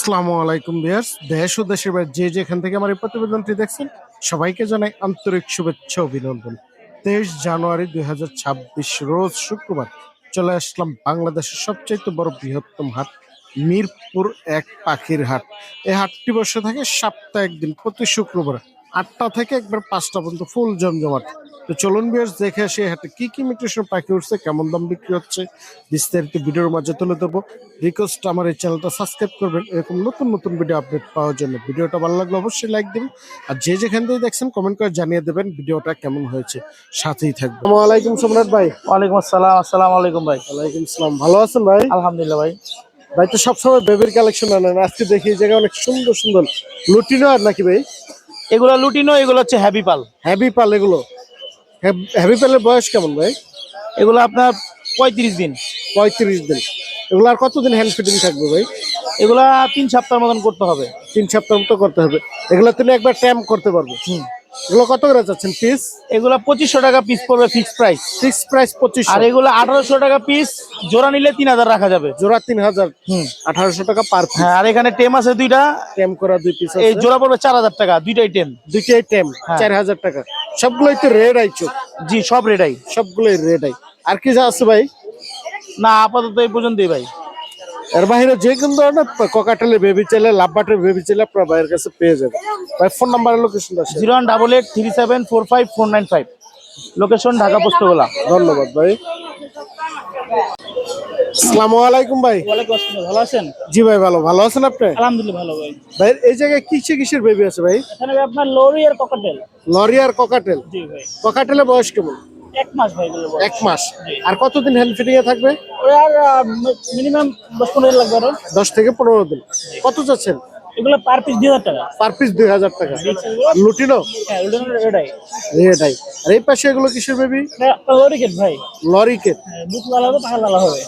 আসসালামু আলাইকুম বিয়ার্স দেশ ও দেশের বাইরে যে যেখান থেকে আমার এই প্রতিবেদনটি দেখছেন, সবাইকে জানাই আন্তরিক শুভেচ্ছা অভিনন্দন। তেইশ জানুয়ারি দুই হাজার ছাব্বিশ রোজ শুক্রবার চলে আসলাম বাংলাদেশের সবচাইতে বড় বৃহত্তম হাট, মিরপুর এক পাখির হাট। এই হাটটি বসে থাকে সপ্তাহে একদিন প্রতি শুক্রবার। আটটা থেকে একবার পাঁচটা পর্যন্ত ফুল জমজমাট। তো চলুন বিয়ার্স দেখে আসি হাটে কি কি মিউটেশন পাখি উঠছে কেমন দাম বিক্রি হচ্ছে বিস্তারিত ভিডিওর মাঝে তুলে দেবো রিকোয়েস্ট আমার এই চ্যানেলটা সাবস্ক্রাইব করবেন এরকম নতুন নতুন ভিডিও আপডেট পাওয়ার জন্য। ভিডিওটা ভালো লাগলে অবশ্যই লাইক দেবেন আর যে যেখান থেকে দেখছেন কমেন্ট করে জানিয়ে দেবেন ভিডিওটা কেমন হয়েছে। সাথেই থাকবে আসসালামু আলাইকুম সম্রাট ভাই। ওয়ালাইকুম আসসালাম আসসালামু আলাইকুম ভাই। ওয়ালাইকুম আসসালাম ভালো আছেন ভাই? আলহামদুলিল্লাহ ভাই। ভাই তো সবসময় বেবির কালেকশন আনেন আজকে দেখি এই জায়গায় অনেক সুন্দর সুন্দর লুটিনো আর নাকি ভাই? এগুলো লুটিনো এগুলো হচ্ছে হ্যাভি পাল। হ্যাভি পাল এগুলো। হ্যাভি পালের বয়স কেমন ভাই? এগুলো আপনার পঁয়ত্রিশ দিন। পঁয়ত্রিশ দিন। এগুলো আর কতদিন হ্যান্ড ফিটিং থাকবে ভাই? এগুলা তিন সপ্তাহের মতন করতে হবে। তিন সপ্তাহ মতো করতে হবে। এগুলো তুমি একবার ট্যাম্প করতে পারবে। হুম। এগুলো কত করে যাচ্ছেন পিস এগুলা পঁচিশশো টাকা পিস পড়বে ফিক্স প্রাইস ফিক্স প্রাইস পঁচিশ আর এগুলো আঠারোশো টাকা পিস জোড়া নিলে তিন হাজার রাখা যাবে। জোড়া তিন হাজার। হুম। আঠারোশো টাকা পার হ্যাঁ আর এখানে টেম আছে দুইটা। ট্যাম করা দুই পিস এই জোড়া পড়বে চার হাজার টাকা দুইটাই টেম। দুইটাই ট্যাম হ্যাঁ। চার হাজার টাকা। সবগুলোই তো রেড আই চোখ। জি সব রেডাই সবগুলোই রেড আই আর কি যা আছে ভাই? না আপাতত এই পর্যন্তই ভাই। এর বাইরে যে কোনো ধরনের ককাটেলের বেবি চাইলে লাভবাটের বেবি চাইলে আপনার ভাইয়ের কাছে পেয়ে যাবে ভাই ফোন নাম্বারের লোকেশন আছে zero one double eight three seven four five four nine five. Location Dhaka Postogola ধন্যবাদ ভাই। আসসালামু আলাইকুম ভাই। ওয়ালাইকুম আসসালাম ভালো আছেন? জি ভাই ভালো। ভালো আছেন আপনি? আলহামদুলিল্লাহ ভালো ভাই। ভাই এই জায়গায় কিসে কিসের বেবি আছে ভাই? এখানে আপনার লরি আর ককাটেল লরি আর ককাটেল জি ভাই। ককাটেলের বয়স কেমন? এক মাস ভাই এগুলো এক মাস। আর কতদিন হ্যান্ড ফিটিং এ থাকবে? আর মিনিমাম দশ পনেরো লাগবে আরও। দশ থেকে পনেরো দিন। কত চাচ্ছেন এগুলো পার পিস দুই হাজার টাকা। পার পিস দুই হাজার টাকা। লুটিনো? হ্যাঁ ওগুলো এটাই এটাই আর এই পাশে এগুলো কিসের বেবি লরি কেট ভাই। লরি কেট হ্যাঁ, বুক লাল হবে পাখা লাল হবে।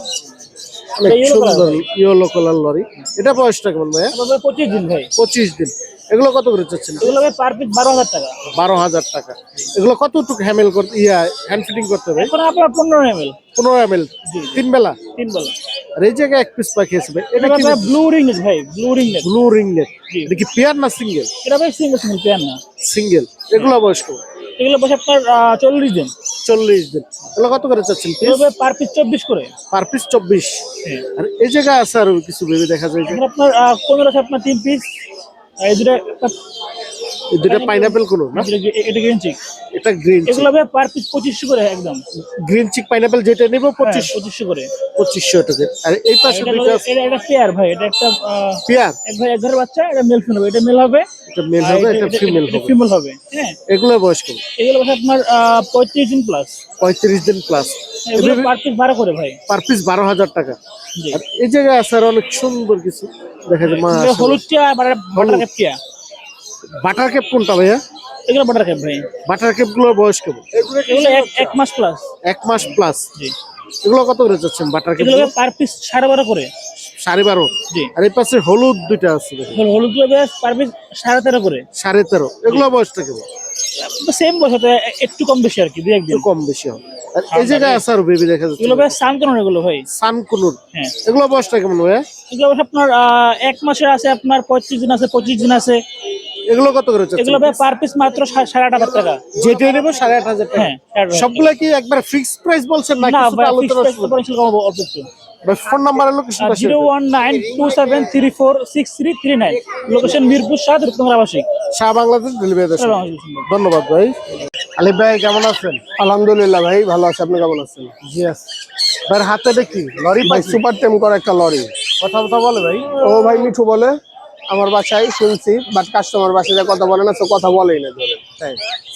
অনেক সুন্দর ইয়েলো কালার লরি। এটা বয়সটা কেমন তবে পঁচিশ দিন ভাই। পঁচিশ দিন। এগুলো কত করে চাচ্ছেন? এগুলো পার পিস বারো হাজার টাকা। বারো হাজার টাকা। এগুলো কতটুকু হ্যামেল করতে ইয়া হ্যান্ড ফিটিং করতে হবে? এখন আপনার পনেরো এল পনেরো এম এল তিন বেলা তিন বেলা। আর এই জায়গায় এক পিস পাখি আছে ভাই। এটা কি ব্লু রিং ভাই ব্লু রিং ব্লু রিংনেট জি। এটা কি পেয়ার না সিঙ্গেল এটা ভাই সিঙ্গেল সিঙ্গেল পেয়ার না। সিঙ্গেল এগুলো বয়স কত? এগুলো বসে আপনার চল্লিশ দিন। চল্লিশ দিন। এগুলো কত করে চাচ্ছেন পার পিস চব্বিশ করে। পার পিস চব্বিশ। আর এই জায়গায় আছে আর কিছু বেবি দেখা যায় আপনার পনেরোশো আপনার তিন পিস এই দুটো এই দুটা পাইনাপেল কোনো না? এটা গ্রিন চিক এটা গ্রিন এগুলো ভাই পার পিস পঁচিশশো করে একদম। গ্রিন চিক পাইনাপেল যেটা নেব হ্যাঁ, পঁচিশ পঁচিশশো করে। পঁচিশশো টাকা আর এই পাশে হলো- এটা এটা পেয়ার ভাই এটা একটা পেয়ার এক ভাই এক ঘরের বাচ্চা এটা মেল ফিমেল হবে। এটা মেল হবে। এটা মেল হবে এটা ফিমেল হবে। ফিমেল হবে হ্যাঁ। এগুলো বয়স কত এগুলো বসে আপনার আহ, পঁয়ত্রিশ দিন প্লাস পঁয়ত্রিশ দিন প্লাস এগুলো পার পিস বারো করে ভাই। পার পিস বারো হাজার টাকা। আর এই জায়গায় আছে আর অনেক সুন্দর কিছু। দেখা যায় মা এগুলো হলুদ টিয়া বাটার বাটার ক্যাপ কোনটা ভাইয়া? এগুলো বাটার ক্যাপ ভাই। বাটার ক্যাপগুলো বয়স কেমন? এগুলো এক এক মাস প্লাস এক মাস প্লাস জি। এগুলো কত করে যাচ্ছেন বাটার ক্যাপ এগুলো পার পিস সাড়ে বারো করে। সাড়ে বারো? জি। আর এই পাশে হলুদ দুইটা আছে হলুদগুলো পার পিস সাড়ে তেরো করে। সাড়ে তেরো। এগুলো বয়সটা কেমন? সেম বয়স হতে একটু কম বেশি আর কি দুই একদিন। কম বেশি হবে। এই জায়গায় আছে আর বেবি দেখা যাচ্ছে। এগুলো ভাই সানকন এগুলো ভাই। সানকুনুর হ্যাঁ। এগুলো বয়সটা কেমন এগুলো আপনার এক মাসের আছে আপনার পঁয়ত্রিশ দিন আছে পঁচিশ দিন আছে। এগুলো কত করে এগুলো ভাই পার পিস মাত্র সাড়ে আট হাজার টাকা। নেব সাড়ে আট হাজার টাকা। হ্যাঁ সবগুলা কি একবার ফিক্সড প্রাইস বলছেন না। না ভাই ফিক্সড অল্প একটু phone location zero one nine two seven three four six three three nine. Location Mirpur সাত রুকতমরা আবাসিক। শাহ বাংলাদেশ ডেলিভারি ধন্যবাদ ভাই। আলিফ ভাই কেমন আছেন? আলহামদুলিল্লাহ ভাই ভালো আছে। আপনি কেমন আছেন? জি আছে। ভাই হাতে দেখি লরি ভাই সুপার টেম করা একটা লরি। কথা কথা বলে ভাই। ও ভাই মিঠু বলে। আমার বাসায় শুনছি বাট কাস্টমার বাসায় কথা বলে না তো কথা বলেই না ধরে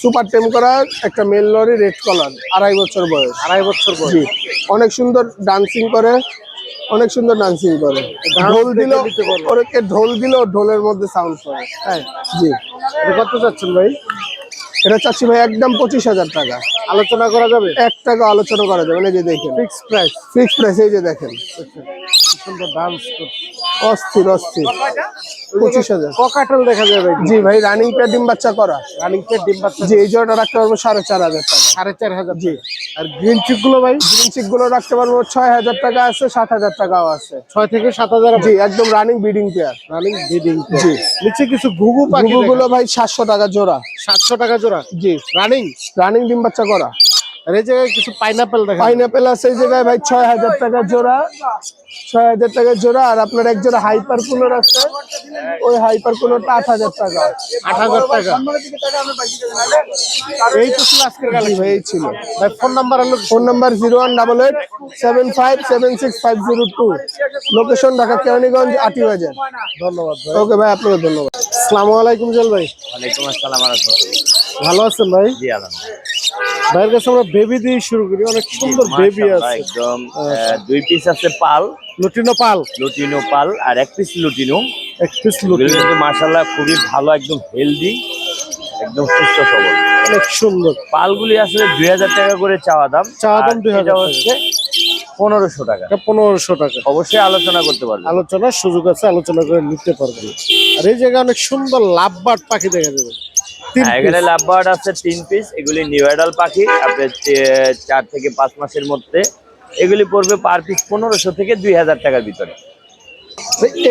সুপার টেম করা একটা মেল লরি রেড কালার আড়াই বছর বয়স। আড়াই বছর বয়স। অনেক সুন্দর ডান্সিং করে অনেক সুন্দর ডান্সিং করে। ঢোল দিল ওরকে ঢোল দিল ঢোলের মধ্যে সাউন্ড করে। তাই জি। কত চাচ্ছেন ভাই? এটা চাচ্ছি ভাই একদম পঁচিশ হাজার টাকা। আলোচনা করা যাবে? এক টাকা আলোচনা করা যাবে এই যে দেখেন। ফিক্স প্রাইস ফিক্স প্রাইস এই যে দেখেন। সুন্দর ডান্স করছে। অস্থির অস্থির। পঁচিশ হাজার। ককাটেল দেখা যাবে। জি ভাই রানিং পেয়ার ডিম বাচ্চা করা। রানিং ডিম বাচ্চা জি এই জোড়াটা রাখতে পারব সাড়ে চার হাজার টাকা। সাড়ে চার হাজার জি। আর গ্রিন চিকগুলো ভাই গ্রিন চিকগুলো রাখতে পারব ছয় হাজার টাকা আছে সাত হাজার টাকাও আছে। ছয় থেকে সাত হাজার জি একদম running breeding pair running breeding জি। নিচে কিছু ঘুঘু পাখি গুলো ভাই সাতশো টাকা জোড়া। সাতশো টাকা জোড়া। জি। রানিং রানিং ডিম বাচ্চা করা। আর এই জায়গায় কিছু পাইনাপেল দেখা যায়। পাইনাপেল আছে এই জায়গায় ভাই ছয় হাজার টাকা জোড়া। ছয় হাজার টাকা জোড়া আর আপনার এক জোড়া হাইপার কুলার আছে। ওই হাইপার কুলারটা আট হাজার টাকা। আট হাজার টাকা। এই তো ছিল আজকের গালি ভাই এই ছিল। ভাই ফোন নাম্বার হলো phone number zero one double eight seven five seven six five zero two location Dhaka Keraniganj Ati Bazar ধন্যবাদ ভাই। ওকে ভাই আপনাকে ধন্যবাদ। আসসালামু আলাইকুম জল ভাই। ওয়ালাইকুম আসসালাম রহমতুল্লাহ ভালো আছেন ভাই? জি আলহামদুলিল্লাহ। ভাইয়ের কাছে আমরা বেবি দিয়ে শুরু করি অনেক সুন্দর বেবি আছে। একদম দুই পিস আছে পাল। লুটিনো পাল। লুটিনো পাল আর এক পিস লুটিনো। এক পিস লুটিনো। কিন্তু মাশাল্লাহ খুবই ভালো একদম হেলদি একদম সুস্থ সবল। অনেক সুন্দর। পালগুলি আসলে দুই হাজার টাকা করে চাওয়া দাম। চাওয়া দাম 2000 এটা হচ্ছে পনেরোশো টাকা। পনেরোশো টাকা। অবশ্যই আলোচনা করতে পারবেন। আলোচনার সুযোগ আছে আলোচনা করে নিতে পারবেন। আর এই জায়গায় অনেক সুন্দর লাভবার্ড পাখি দেখা যাবে। হ্যাঁ, এখানে লাভবার্ড আছে তিন পিস এগুলি নিউ অ্যাডাল পাখি আপনার চার থেকে পাঁচ মাসের মধ্যে। এগুলি পড়বে পার পিস পনেরোশো থেকে দুই হাজার টাকার ভিতরে।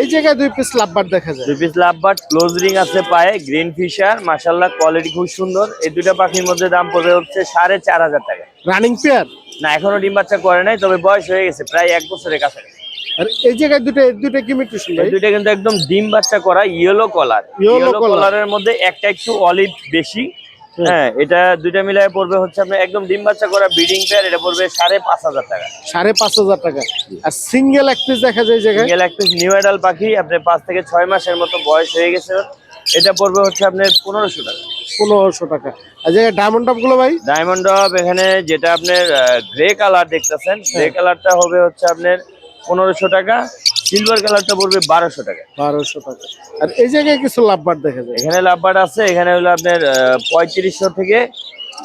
এই জায়গায় দুই পিস লাভবার্ড দেখা যায়। দুই পিস লাভবার্ড ক্লোজ রিং আছে পায়ে গ্রিন ফিশার মাশাল্লাহ কোয়ালিটি খুব সুন্দর। এই দুইটা পাখির মধ্যে দাম পড়বে হচ্ছে সাড়ে চার হাজার টাকা। রানিং পেয়ার না এখনও ডিম বাচ্চা করে নাই তবে বয়স হয়ে গেছে প্রায় এক বছরের কাছাকাছি। আর এই জায়গায় দুটো দুটো কি মিউটেশন ভাই? দুইটা কিন্তু একদম ডিম বাচ্চা করা ইয়েলো কলার ইয়েলো কলারের মধ্যে একটা একটু অলিভ বেশি। হ্যাঁ এটা দুইটা মিলায় পড়বে হচ্ছে আপনার একদম ডিম বাচ্চা করা ব্রিডিং পেয়ার এটা পড়বে সাড়ে পাঁচ হাজার টাকা। সাড়ে পাঁচ হাজার টাকা। আর সিঙ্গেল এক পিস দেখা যায় জায়গায়? সিঙ্গেল এক পিস নিউ অ্যাডাল পাখি আপনার পাঁচ থেকে ছয় মাসের মতো বয়স হয়ে গেছে। এটা পড়বে হচ্ছে আপনার পনেরোশো টাকা। পনেরোশো টাকা। আর জায়গায় ডায়মন্ড টপগুলো ভাই? ডায়মন্ড ডব এখানে যেটা আপনার গ্রে কালার দেখতেছেন গ্রে কালারটা হবে হচ্ছে আপনার পনেরোশো টাকা সিলভার কালারটা পড়বে বারোশো টাকা। বারোশো টাকা। আর এই জায়গায় কিছু লাভবার্ড দেখা যায়? এখানে লাভবার্ড আছে এখানে হলো আপনার পঁয়ত্রিশশো থেকে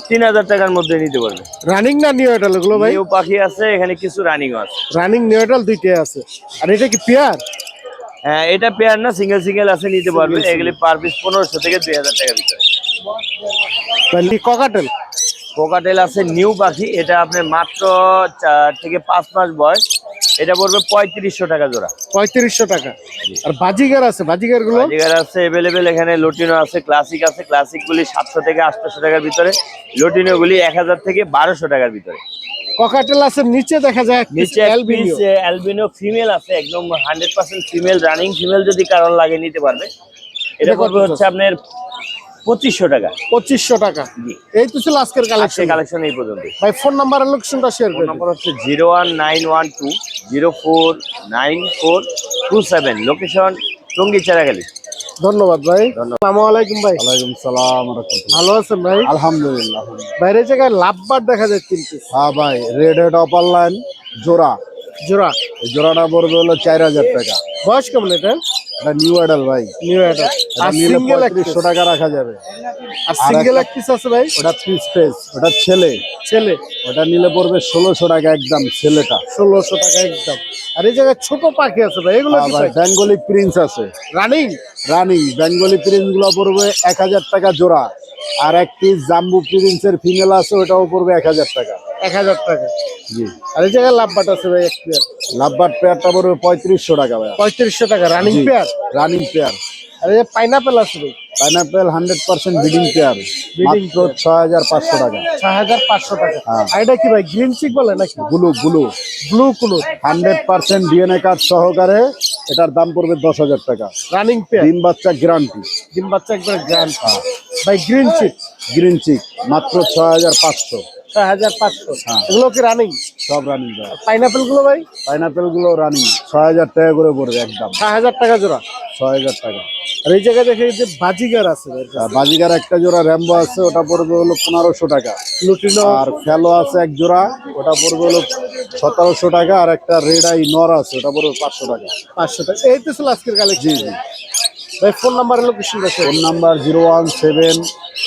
তিন হাজার টাকার মধ্যে নিতে পারবে। রানিং না নিউ এডাল এগুলো ভাই? নিউ পাখি আছে এখানে কিছু রানিং আছে। রানিং নিউ এডাল দুইটাই আছে। আর এটা কি পেয়ার হ্যাঁ এটা পেয়ার না সিঙ্গেল সিঙ্গেল আছে নিতে পারবে। এগুলি পার পিস পনেরোশো থেকে দুই হাজার টাকার ভিতরে। ককাটেল কোকাটেল আছে নিউ পাখি। এটা আপনার মাত্র চার থেকে পাঁচ মাস বয়স। এটা পড়বে পঁয়ত্রিশশো টাকা জোড়া। পঁয়ত্রিশশো টাকা। আর বাজিগার আছে বাজিগারগুলো বাজিগার আছে এভেলেবেল এখানে লটিনো আছে ক্লাসিক আছে ক্লাসিক গুলি সাতশো থেকে আটশো টাকার ভিতরে লটিনো গুলি এক হাজার থেকে বারোশো টাকার ভিতরে। ককাটেল আছে নিচে দেখা যায় নিচে অ্যালবিনো ফিমেল আছে একদম hundred percent female running female যদি কারণ লাগে নিতে পারবে। এটা হচ্ছে আপনার পঁচিশশো টাকা। পঁচিশশো টাকা। এই তো ছিল আজকের কালেকশন কালেকশন এই পর্যন্ত। ভাই ফোন নাম্বার আর লোকেশনটা শেয়ার করুন নম্বর হচ্ছে zero one nine one two zero four nine four two seven. Location Tongi Cheragali ধন্যবাদ ভাই। আসসালামু আলাইকুম ভাই। ওয়ালাইকুম সালাম ভালো আছেন ভাই? আলহামদুলিল্লাহ। বাইরের জায়গায় লাভবার দেখা যায় পিস হ্যাঁ ভাই রেড হেড অপার লাইন জোড়া। জোড়া। জোড়াটা পড়বে হলো চার হাজার টাকা। বয়স কেমন এটা? এটা নিউ অ্যাডাল ভাই। নিউ এডাল আর সিঙ্গেল এক পঁয়ত্রিশশো টাকা রাখা যাবে। আর সিঙ্গেল এক পিস আছে ভাই? ওটা পিস পেস ওটা ছেলে। ছেলে। ওটা নিলে পড়বে ষোলোশো টাকা একদম ছেলেটা। ষোলোশো টাকা একদম। আর এই জায়গায় ছোট পাখি আছে ভাই এগুলো কি ভাই বেঙ্গলি প্রিন্স আছে। রানিং রানিং বেঙ্গলি প্রিন্সগুলো পড়বে এক হাজার টাকা জোড়া। আর এক পিস জাম্বু প্রিন্সের ফিমেল আছে ওটাও পড়বে এক হাজার টাকা। এক হাজার টাকা। জি। আর এই জায়গায় লাভবাট আছে ভাই এক পেয়ার লাভবার পেয়ারটা পড়বে পঁয়ত্রিশশো টাকা ভাই পঁয়ত্রিশশো টাকা রানিং। পেয়ার রানিং পেয়ার আর এই পাইনাপেল আছে ভাই? Pineapple hundred percent breeding pair মাত্র ছয় হাজার পাঁচশো টাকা। ছয় হাজার পাঁচশো টাকা। হ্যাঁ। আর এটা কি ভাই গ্রিন চিক বলে নাকি? Blue blue blue colour hundred percent DNA card সহকারে এটার দাম পড়বে দশ হাজার টাকা। রানিং পেয়ার ডিম বাচ্চা গ্যারান্টি ডিম বাচ্চা একবার গ্রান্টি ভাই গ্রিন চিক গ্রিন চিক মাত্র ছয় হাজার পাঁচশো। ছয় হাজার পাঁচশো। হ্যাঁ। এগুলো কি রানিং সব রানিং পাইনাপেলগুলো ভাই? পাইনাপেলগুলো রানিং ছয় হাজার টাকা করে পড়বে একদম। ছয় হাজার টাকা জোড়া? ছয় হাজার টাকা। আর এই জায়গায় দেখে যে বাজিগার আছে আর বাজিকার একটা জোড়া র্যাম্বো আছে ওটা পড়বে হলো পনেরোশো টাকা। লুটিনো আর ফেলো আছে এক জোড়া ওটা পড়বে হলো সতেরোশো টাকা। আর একটা রেড আই নর আছে ওটা পড়বে পাঁচশো টাকা। পাঁচশো টাকা। এই তো ছিল আজকের জি জি। ভাই ফোন নাম্বারের লোকেশন দেখেন phone number zero one seven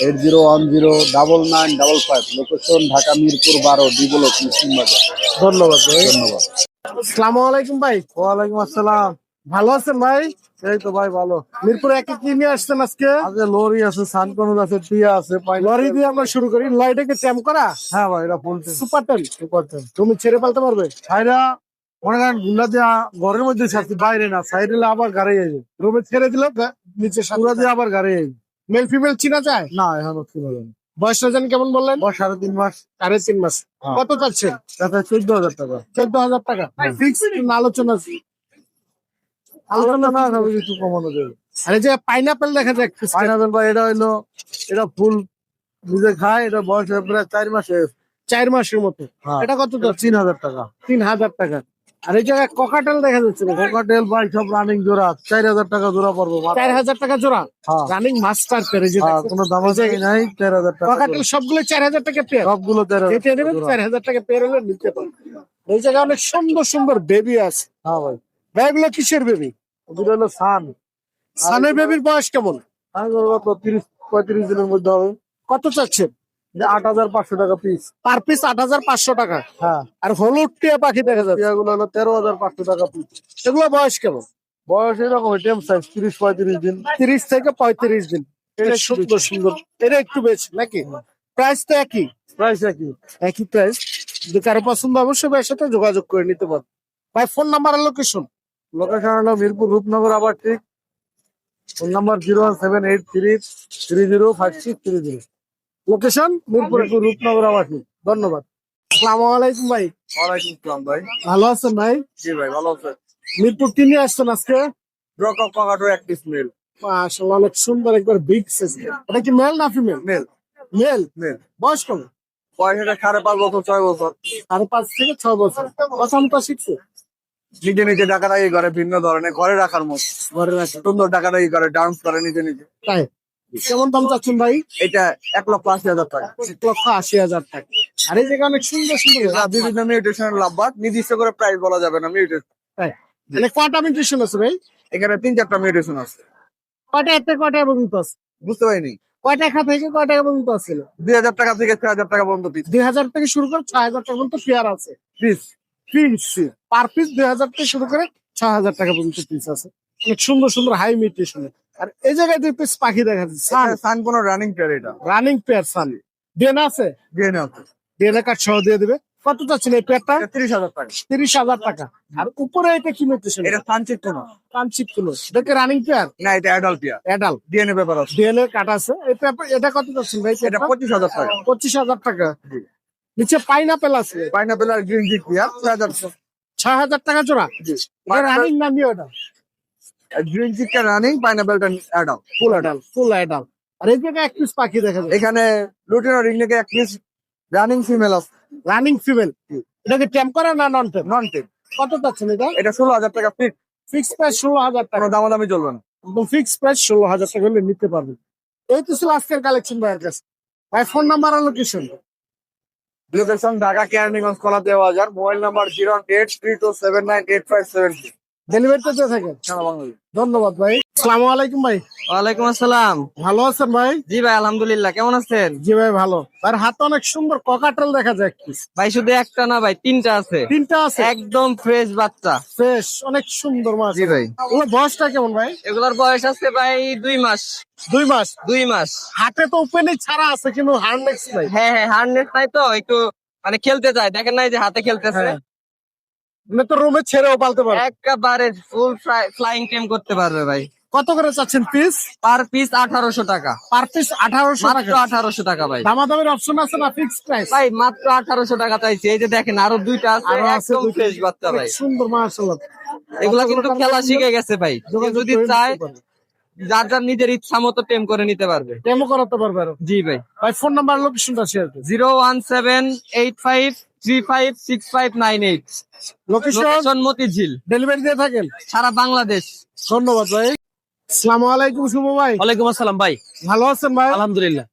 eight zero one zero double nine double five location Dhaka Mirpur বারো মুসলিম বাজার ধন্যবাদ ভাই। ধন্যবাদ। আসসালামু আলাইকুম ভাই। ওয়ালাইকুম আসসালাম। ভালো আছেন ভাই? এই তো ভাই ভালো। মিরপুর একে কি নিয়ে আসছেন আজকে? আজকে লরি আছে সানকনুর আছে টিয়া আছে লরি দিয়ে আমরা শুরু করি। লরিটাকে ট্যাম করা? হ্যাঁ ভাই এটা full super ten super ten তুমি ছেড়ে পালতে পারবে? ভাইরা মনে করেন গুন্ডা দিয়ে ঘরের মধ্যে ছাড়ছি বাইরে না সাইডে আবার গাড়ি ছেড়ে দিলে নিচে দিয়ে আবার গাড়ি মেল ফিমেল চিনা যায়? না এখন কি বলেন বয়সটা জানি কেমন বললেন? বয়স সাড়ে তিন মাস। সাড়ে তিন মাস। হ্যাঁ। কত চাচ্ছেন? চোদ্দ হাজার টাকা। চোদ্দ হাজার টাকা। ফিক্স আলোচনা আছে। আলোচনা? না কিছু কমানো যাবে আর যে পাইনাপেল দেখা যায় পাইনাপেল ভাই এটা হইল এটা ফুল খায় এটা বয়স হয়ে প্রায় চার মাসে চার মাসের মতো। হ্যাঁ। এটা কত তিন হাজার টাকা। তিন হাজার টাকা। আর এই জায়গায় ককাটেল দেখা যাচ্ছে। কোকাটেল ভাই সব রানিং জোড়া। চার হাজার টাকা জোড়া পড়ব চার হাজার টাকা জোড়া? রানিং মাস্টার পেরে যে হ্যাঁ, কোনো দাম আছে নাই? চার হাজার টাকা ককাটেল সবগুলো চার হাজার টাকা পেয়ার সবগুলো চার হাজার টাকা পেয়ার হলে নিতে পারেন এই জায়গায় অনেক সুন্দর সুন্দর বেবি আছে। হ্যাঁ ভাই। ব্যাগুলো কিসের বেবি দুটো হলো সান সানের বেবির বয়স কেমন? তিরিশ পঁয়ত্রিশ দিনের মধ্যে হবে। কত চাচ্ছেন? আট হাজার পাঁচশো টাকা পিস পার পিস আট হাজার পাঁচশো টাকা। হ্যাঁ। আর হলুদ টিয়া পাখি দেখা যাচ্ছে। টিয়াগুলো হলো তেরো হাজার পাঁচশো টাকা পিস এগুলো বয়স কেমন? বয়স এরকম টেম সাইজ তিরিশ পঁয়ত্রিশ দিন। তিরিশ থেকে পঁয়ত্রিশ দিন। এটা সুন্দর সুন্দর। এটা একটু বেশি নাকি? প্রাইস তো একই। প্রাইস একই। একই প্রাইস যদি কারও পছন্দ অবশ্যই ভাইয়ের সাথে যোগাযোগ করে নিতে পারো। ভাই ফোন নাম্বার আর লোকেশন লোকেশন হলো মিরপুর রূপনগর আবার ঠিক phone number zero one seven eight three three zero five six three zero location Mirpur Mirpur Rupnagar ঠিক ধন্যবাদ। আসসালামু আলাইকুম ভাই। ওয়ালাইকুম আসসালাম ভাই। ভালো আছেন ভাই? জি ভাই ভালো আছেন মিরপুর কি নিয়ে আসছেন আজকে? ড্রক অফ কাকাটো এক পিস মেল মাশাআল্লাহ অনেক সুন্দর একবার বিগ সাইজ এটা কি মেল না ফিমেল মেল মেল মেল বয়স কম পয়সাটা সাড়ে পাঁচ বছর ছয় বছর। সাড়ে পাঁচ থেকে ছয় বছর। প্রথম তো শিখছে? নিজে নিজে ডাকাডাকি করে ভিন্ন ধরনের। ঘরে রাখার মতো। ঘরে রাখে সুন্দর ডাকাডাকি করে ডান্স করে নিজে নিজে। তাই? কেমন দাম চাচ্ছেন ভাই? এটা এক লক্ষ আশি হাজার টাকা। এক লক্ষ আশি হাজার টাকা। আর এই জায়গায় অনেক সুন্দর সুন্দর বিভিন্ন মিউটেশনের লাভবাদ নির্দিষ্ট করে প্রাইস বলা যাবে না মিউটেশন তাই? মানে কটা মিউটেশন আছে ভাই? এখানে তিন চারটা মিউটেশন আছে। কয়টা একটা কয়টা পর্যন্ত আছে? বুঝতে পারিনি। কয় টাকা থেকে কয় টাকা পর্যন্ত আছে? দুই হাজার টাকা থেকে ছয় হাজার টাকা পর্যন্ত পিস দুই হাজার থেকে শুরু করে ছয় হাজার টাকা পর্যন্ত পেয়ার আছে। পিস পিস পার পিস দুই হাজার থেকে শুরু করে ছয় হাজার টাকা পর্যন্ত পিস আছে। অনেক সুন্দর সুন্দর হাই মিউটেশন আর এই জায়গায় দুই পিস পাখি দেখা যাচ্ছে সান। সান কোন রানিং পেয়ার এটা? Running pair sun. ডেন আছে? ডিএনএ আছে। ডেন কার্ড সহ দিয়ে দিবে। কত চাচ্ছেন এই পেয়ারটা তিরিশ হাজার টাকা। তিরিশ হাজার টাকা। আর উপরে এটা কি মিউটেশন এটা সানচিত কোন। কাঞ্চিতগুলো দেখে রানিং পেয়ার না এটা adult pair adult DNA paper আছে। ডিএনএ কাট আছে। এই পেপার এটা কত চাচ্ছেন ভাই? এটা পঁচিশ হাজার টাকা। পঁচিশ হাজার টাকা। জি। নিচে পাইনাপেল আছে। পাইনাপেল আর গ্রিন জিক পেয়ার ছয় হাজার টাকা। জোড়া? রানিং না নিয়ে ওটা? গ্রিন জিকটা running পাইনাপেলটা adult full adult full adult আর এই জায়গায় এক পিস পাখি দেখা যায়। এখানে লুটিনো রিং নেকে এক পিস রানিং ফিমেল আছে। রানিং ফিমেল এটাকে ট্যাম্প করা না নন ট্যাম্প নন টেপ কত চাচ্ছেন এটা? এটা ষোলো হাজার টাকা ফিক্স ফিক্স প্রাইস ষোলো হাজার টাকা। দামাদামি চলবে না। একদম ফিক্স প্রাইস ষোলো হাজার টাকা হলে নিতে পারবেন। এই তো ছিল আজকের কালেকশন ভাইয়ের কাছে। ভাই ফোন নাম্বার আর লোকেশন লোকেশন ঢাকা কেয়ারনিগঞ্জ কলাতে বাজার mobile number zero eight three two seven nine eight five seven delivery তো থাকেন। সারা বাংলাদেশ। ধন্যবাদ ভাই। আসসালামু আলাইকুম ভাই। ওয়ালাইকুম আসসালাম। ভালো আছেন ভাই? জি ভাই আলহামদুলিল্লাহ। কেমন আছেন? জি ভাই ভালো। তার হাতে অনেক সুন্দর ককাটেল দেখা যায় ভাই শুধু একটা না ভাই তিনটা আছে। তিনটা আছে? একদম ফ্রেশ বাচ্চা। ফ্রেশ অনেক সুন্দর মাছ। জি ভাই। ওগুলো বয়সটা কেমন ভাই? এগুলোর বয়স আছে ভাই দুই মাস। দুই মাস? দুই মাস। হাটে তো ওপেনে ছাড়া আছে কিন্তু হার্নেক্স নাই। হ্যাঁ হ্যাঁ নাই তো একটু মানে খেলতে যায় দেখেন নাই যে হাতে খেলতেছে? তো রুমে ছেড়েও পালতে পারে। একেবারে ফুল ফ্লাইং টেম করতে পারবে ভাই। কত করে চাচ্ছেন পিস পার পিস আঠারোশো টাকা। পার পিস আঠারোশো মাত্র আঠারোশো টাকা ভাই। দামাদামের অপশন আছে না ফিক্স প্রাইস ভাই মাত্র আঠারোশো টাকা চাইছি। এই যে দেখেন আরও দুইটা আছে একদম ফ্রেশ বাচ্চা ভাই। সুন্দর মাশাআল্লাহ। এগুলা কিন্তু খেলা শিখে গেছে ভাই। যদি চায়। যার যার নিজের ইচ্ছা মতো টেম করে নিতে পারবে। ডেমো করাতে পারবে আরও। জি ভাই। ভাই ফোন নাম্বার লোকেশনটা শেয়ার করুন zero one seven eight five three five six five nine eight. Location Motijheel. Delivery দিয়ে থাকেন? সারা বাংলাদেশ। ধন্যবাদ ভাই। আসসালামু আলাইকুম শুভ ভাই। ওয়ালাইকুম আসসালাম ভাই। ভালো আছেন ভাই? আলহামদুলিল্লাহ।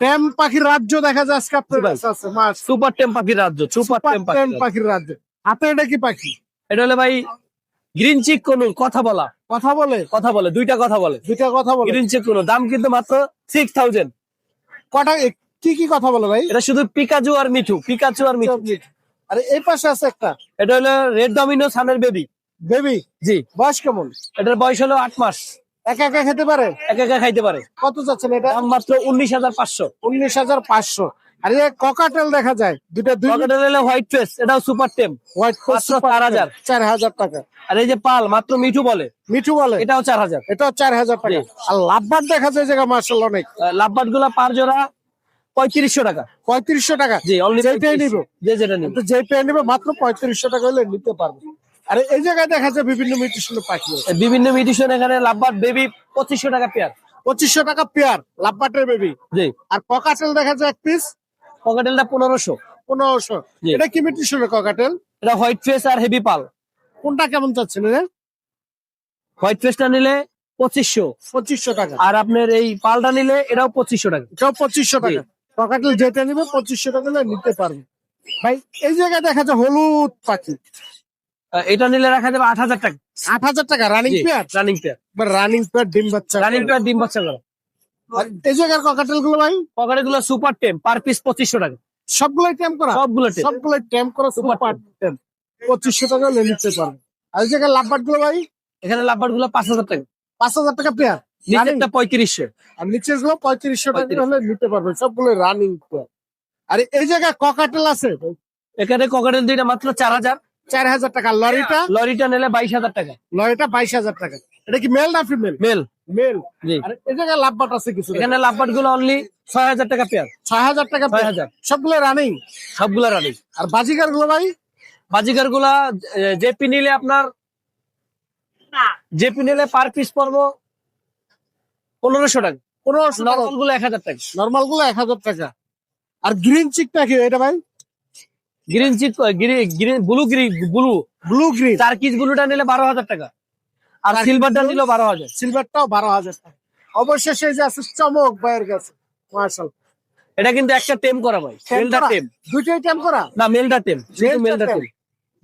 টেম পাখির রাজ্য দেখা যায় আজকে আপনার আছে মাছ সুপার টেম পাখির রাজ্য সুপার টেম পাখির রাজ্য। হাতে এটা কি পাখি? এটা হলো ভাই গ্রিন চিক কোন কথা বলা। কথা বলে? কথা বলে দুইটা কথা বলে। দুইটা কথা বলে। গ্রিন চেক কোনো দাম কিন্তু মাত্র সিক্স থাউজেন্ড কটা কি কি কথা বলে ভাই? এটা শুধু পিকাজু আর মিঠু পিকাচু আর মিঠু আরে এই পাশে আছে একটা। এটা হলো রেড ডমিনো সানের বেবি বেবি জি। বয়স কেমন? এটার বয়স হলো আট মাস। একা একা খেতে পারে? একা একা খাইতে পারে। কত যাচ্ছেন এটা? দাম মাত্র উনিশ হাজার পাঁচশো। উনিশ হাজার পাঁচশো। আর এই ককাটেল দেখা যায় দুইটা দুই পকেটের হলো হোয়াইট ফেস এটাও সুপার টেম হোয়াইট হাজার। চার হাজার টাকা। আর এই যে পাল মাত্র মিঠু বলে। মিঠু বলে? এটাও চার হাজার। এটাও চার হাজার টাকা। আর লাভবার দেখা যায় জায়গা মার্শাল অনেক। লাভবাটগুলা পার জোড়া পঁয়ত্রিশশো টাকা। পঁয়ত্রিশশো টাকা। জি যেটাই নিবো। যে যেটা নিব। কিন্তু যে পেয়ে নেবে মাত্র পঁয়ত্রিশশো টাকা হলে নিতে পারবে। আর এই জায়গায় দেখা যায় বিভিন্ন মিউটিশনের পাখি বিভিন্ন মিউটিশন এখানে লাভবাট বেবি পঁচিশশো টাকা পেয়ার পঁচিশশো টাকা পেয়ার লাভবাটের বেবি জি। আর ককাটেল দেখা যায় এক পিস পকেটেলটা পনেরোশো। পনেরোশো। এটা কি মিউটিশনের ককাটেল এটা হোয়াইট ফেস আর হেভি পাল কোনটা কেমন চাচ্ছেন রে হোয়াইট ফেসটা নিলে পঁচিশশো। পঁচিশশো টাকা। আর আপনার এই পালটা নিলে এটাও পঁচিশশো টাকা। এটাও পঁচিশশো টাকা। ককাটেল যেটা নিবে পঁচিশশো টাকা নিতে পারবে। ভাই এই জায়গায় দেখা যায় হলুদ পাখি। এটা নিলে রাখা যাবে আট হাজার টাকা। আট হাজার টাকা running pair running pair running pair ডিম বাচ্চা রানিং পেয়ার ডিম বাচ্চা করা। এই জায়গার ককাটেলগুলো ভাই? পকেটে গুলো সুপার টেম পার পিস পঁচিশশো টাকা। সবগুলোই টেম করা? সবগুলো টেম টেম করা সুপার টেম পঁচিশশো টাকা হলে নিতে পারবে। আর এই জায়গায় লাভবাটগুলো ভাই? এখানে গুলো পাঁচ হাজার টাকা। পাঁচ হাজার টাকা পেয়ার নিচেরটা পঁয়ত্রিশশো। আর নিচেরগুলো পঁয়ত্রিশশো টাকা 35 হলে নিতে পারবে। সবগুলো রানিং পেয়ার আর এই জায়গায় ককাটেল আছে এখানে ককেটেল দুইটা মাত্র চার হাজার। চার হাজার টাকা। লরিটা? লরিটা নিলে বাইশ হাজার টাকা। লরিটা বাইশ হাজার টাকা। এটা কি মেল না ফিমেল মেল মেল আর এই জায়গায় লাভবাট আছে কিছু এখানে লাভবারগুলো অনলি ছয় হাজার টাকা পেয়ার ছয় হাজার টাকা ছয় হাজার। সবগুলো রানিং সবগুলা রানিং আর বাজিকারগুলো ভাই? বাজিকারগুলা জেপি নিলে আপনার জেপি নিলে পার পিস পড়ব পনেরোশো টাকা। পনেরোশো টাকা। নর্মালগুলো এক হাজার টাকা। নর্মালগুলো এক হাজার টাকা। আর গ্রিন চিকটা কি এটা ভাই? Green cheek green blue green blue blue green চার কিস ব্লুটা নিলে বারো হাজার টাকা। আর সিলভারটা নিল বারো হাজার। সিলভারটাও বারো হাজার টাকা। অবশেষে যে আছে চমক কাছে মার্শাল এটা কিন্তু একটা টেম করা ভাই। মেলটা টেম। দুইটাই টেম করা? না মেলটা টেম। শুধু মেলটা টেম।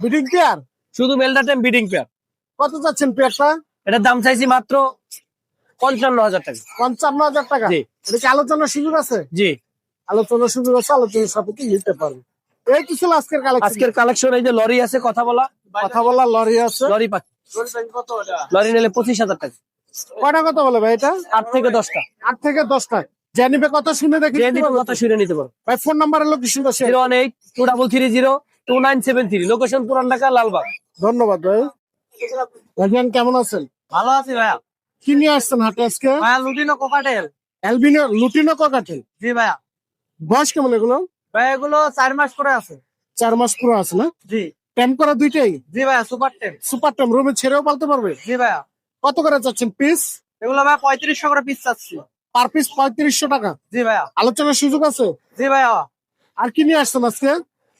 বিডিং পেয়ার শুধু মেলটা টেম বিডিং পেয়ার কত পেয়ারটা এটার দাম চাইছি মাত্র পঞ্চান্ন হাজার টাকা। পঞ্চান্ন হাজার টাকা? জি। এটা কি আলোচনার সুযোগ আছে? জি। আলোচনার সুযোগ আছে আলোচনার সাপেক্ষে নিতে পারবে। এই কিছু আজকের কালেকশন আজকের কালেকশন এই যে লরি আছে কথা বলা। কথা বলা লরি আছে। লরি পাখি লরি নিলে পঁচিশ হাজার টাকা। কয়টা কথা বলে ভাই এটা? আট থেকে দশটা। আট থেকে দশটা। জানিবে কত শুনে দেখি। নিতে কথা শুনে নিতে পারো। ভাই ফোন নাম্বারের লোকেশনটা share zero one eight two double three zero two nine seven three. Location Puran Dhaka Lalbagh. ধন্যবাদ ভাই। ভাইজান কেমন আছেন? ভালো আছি ভাইয়া। কি নিয়ে আসছেন হাটে আজকে? ভাইয়া lutino cockatiel. Albino lutino cockatiel? জি ভাইয়া। বয়স কেমন এগুলো? ভাইয়া এগুলো চার মাস করে আছে। চার মাস পুরো আছে না? জি। টেম করা দুইটাই? জি ভাইয়া সুপার টেন। সুপার টেম রুমে ছেড়েও পালতে পারবে? জি ভাইয়া। কত করে যাচ্ছেন পিস? এগুলো ভাইয়া পঁয়ত্রিশশো করে পিস চাচ্ছি। পার পিস পঁয়ত্রিশশো টাকা? জি ভাইয়া। আলোচনার সুযোগ আছে? জি ভাইয়া। আর কি নিয়ে আসছেন আজকে?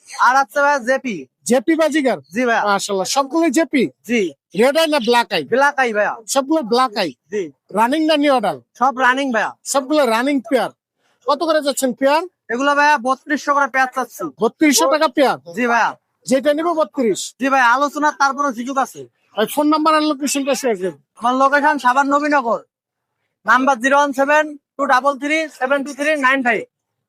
আর আছে ভাইয়া জেপি। জেপি বাজিগার? জি ভাইয়া। মাশাল্লাহ সবগুলো জেপি? জি। রেড আই না ব্ল্যাক আই? ব্ল্যাক আই ভাইয়া। সবগুলো ব্ল্যাক আই? জি। রানিং না নিউ অর্ডার? সব রানিং ভাইয়া। সবগুলো রানিং পেয়ার। কত করে যাচ্ছেন পেয়ার? এগুলো ভাইয়া বত্রিশশো করে পেঁয়াজ চাচ্ছি। বত্রিশশো টাকা পেয়ার। জি ভাইয়া। যেটা নিবো বত্রিশ। জি ভাই আলোচনার তারপরে সুযোগ আছে? ফোন নাম্বার আর লোকেশনটা শেয়ার করবেন আমার লোকেশন সাবান Nabinagar. Number zero one seven two double three seven two three nine five.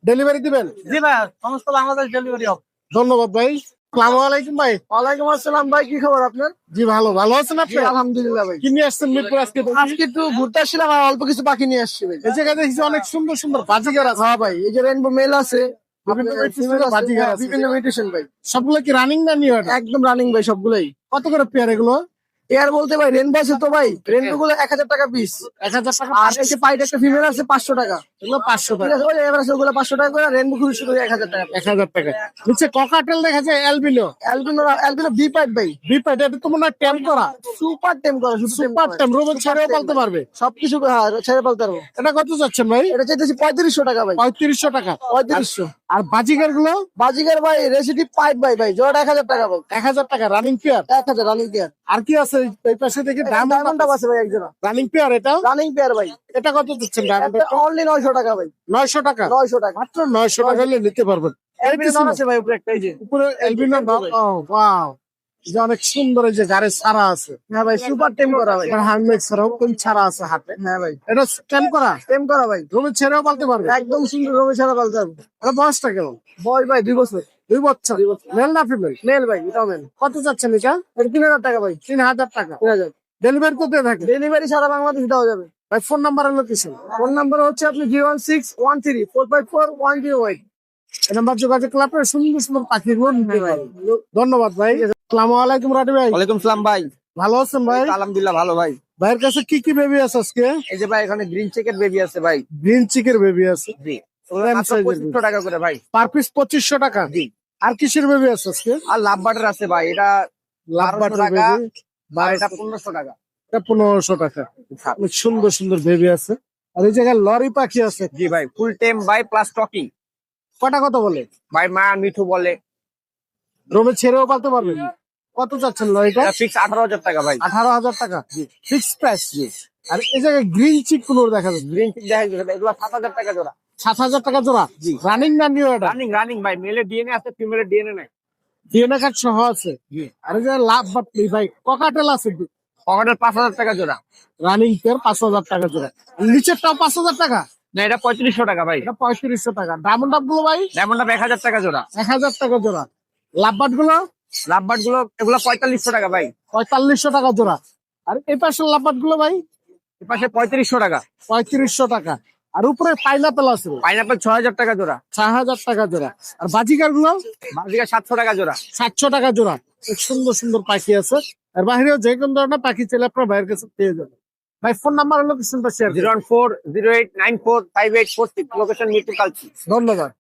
Delivery দিবেন? জি ভাই সমস্ত বাংলাদেশ ডেলিভারি হবে। ধন্যবাদ ভাই। সালাম আলাইকুম ভাই। ওয়ালাইকুম আসসালাম ভাই কি খবর আপনার? জি ভালো। ভালো আছেন আপনি? আলহামদুলিল্লাহ ভাই। কি নিয়ে আসছেন মিরপুর আজকে? আজকে একটু ঘুরতে আসছিলাম আর অল্প কিছু নিয়ে আসছি ভাই। এই জায়গায় দেখছি অনেক সুন্দর সুন্দর বাজিগার আছে। হ্যাঁ ভাই এই যে রেনবো মেল আছে। বিভিন্ন মেডিটেশন হ্যাঁ, ভাই। সবগুলো কি রানিং না নিউ একদম রানিং ভাই সবগুলোই। কত করে পেয়ার এগুলো? এয়ার বলতে ভাই রেনবো আছে তো ভাই। রেনবো গুলো এক হাজার টাকা পিস এক হাজার টাকা আর এই যে পাইট একটা ফিমেল আছে পাঁচশো টাকা। এগুলো পাঁচশো টাকা। ওই এবার আছে ওগুলো পাঁচশো টাকা করে রেনবো খুবই শুধু এক হাজার টাকা এক হাজার টাকা। নিচে ককাটেল দেখা যায় অ্যালবিনো অ্যালবিনো অ্যালবিনো বি পাইট ভাই। বিপাইট এটা তো মনে হয় ট্যাম করা। সুপার টেম করে সুপার ট্যাম রোবট ছেড়েও পালতে পারবে। সবকিছু হ্যাঁ ছেড়ে পালতে পারব। এটা কত যাচ্ছেন ভাই? এটা চাইতেছি পঁয়ত্রিশশো টাকা ভাই। পঁয়ত্রিশশো টাকা। পঁয়ত্রিশশো। আর বাজিগারগুলো? বাজিকার ভাই রেসিপি পাইপ ভাই ভাই। জোড়া এক হাজার টাকা ভাই এক হাজার টাকা রানিং পেয়ার এক হাজার রানিং পেয়ার আর কি আছে? এই পাশে দেখি ডায়মন্ড আছে। ভাই একজন রানিং পেয়ার এটা? রানিং পেয়ার ভাই। এটা কত দিচ্ছেন ডায়মন্ড অনলি নয়শো টাকা ভাই। নয়শো টাকা? নয়শো টাকা। মাত্র নয়শো টাকা হলে নিতে পারবেন। এলবিনো আছে ভাই উপরে একটা এই যে। উপরে এলবিনো বাও ওয়াও যে অনেক সুন্দর যে গাড়ি ছাড়া আছে। হ্যাঁ ভাই সুপার টেম করা ভাই। হান্ড্রেড ছাড়াও কোন ছাড়া আছে হাতে। হ্যাঁ ভাই। এটা স্ক্যান করা? টেম করা ভাই। রুমে ছেড়েও পালতে পারবে? একদম সুন্দর রবি ছাড়া পালতে হবে এটা বয়সটা কেমন? বয় ভাই দুই বছর। দুই বছর। মেল না ফিমেল মেল ভাই এটাও মেল কত যাচ্ছেন এটা? তিন হাজার টাকা ভাই। তিন হাজার টাকা। তিন হাজার। ডেলিভারি করতে থাকে? ডেলিভারি সারা বাংলাদেশ দেওয়া যাবে। ভাই ফোন নাম্বার হলো কিছু ফোন নাম্বার হচ্ছে আপনি zero one six one three four five four one zero eight number যোগাযোগ করলে আপনার সুন্দর সুন্দর পাখিগুলো নিতে পারবেন। ধন্যবাদ ভাই। আসসালামু আলাইকুম রাটি ভাই। ওয়ালাইকুম সালাম ভাই। ভালো আছেন ভাই? আলহামদুলিল্লাহ ভালো ভাই। ভাইয়ের কাছে কি কি বেবি আছে আজকে? এই যে ভাই এখানে গ্রিন চেকের বেবি আছে ভাই। গ্রিন চিকের বেবি আছে। জি। পঁচিশশো টাকা করে ভাই। পার পিস পঁচিশশো টাকা। আর কিসের বেবি আছে আজকে? আর লাভ বাটার আছে ভাই। এটা লাভ 1200 বাটার টাকা, বেবি আর এটা পনেরোশো টাকা। পনেরোশো টাকা। অনেক সুন্দর সুন্দর বেবি আছে। আর এই জায়গায় লরি পাখি আছে। জি ভাই ফুল টেম বাই প্লাস টকিং কটা কত বলে? ভাই মা মিঠু বলে। রোমে ছেড়েও পালতে পারবেন কত চাচ্ছেন লরিটা ফিক্স আঠারো হাজার টাকা ভাই। আঠারো হাজার টাকা? ফিক্স প্রাইস আর এই জায়গায় গ্রিন চিকগুলো দেখা যাচ্ছে। গ্রিন চিক দেখা যাবে এগুলো সাত হাজার টাকা জোড়া। সাত হাজার টাকা জোড়া? রানিং না নিউ এটা? রানিং রানিং ভাই। মেলে ডিএনএ আছে ফিমেলের ডিএনএ নাই। ডিএনএ কার্ড সহ আছে। আর এই যে লাভ বাটলি ভাই ককাটেল আছে পকেটের পাঁচ হাজার টাকা জোড়া। রানিং পেয়ার পাঁচ হাজার টাকা জোড়া। নিচেরটাও পাঁচ হাজার টাকা? না এটা পঁয়ত্রিশশো টাকা ভাই। এটা পঁয়ত্রিশশো টাকা। ডায়মন্ড আপগুলো ভাই? ডায়মন্ড এক হাজার টাকা জোড়া। এক হাজার টাকা জোড়া। লাভবাটগুলো? লাভবার্ডগুলো এগুলো পঁয়তাল্লিশশো টাকা ভাই। পঁয়তাল্লিশশো টাকা জোড়া। আর এই পাশের লাভবাটগুলো ভাই? এ পাশে পঁয়ত্রিশশো টাকা। পঁয়ত্রিশশো টাকা। আর উপরে পাইনাপেল আছে। পাইনাপেল ছয় হাজার টাকা জোড়া। ছয় হাজার টাকা জোড়া। আর বাজিকারগুলো? বাজিকা সাতশো টাকা জোড়া। সাতশো টাকা জোড়া। খুব সুন্দর সুন্দর পাখি আছে। আর বাহিরেও যে কোনো ধরনের পাখি চাইলে আপনার ভাইয়ের কাছে পেয়ে যাবেন। ভাই ফোন নাম্বার কিছু share zero four zero eight nine four five eight four six location me too কালচি। ধন্যবাদ।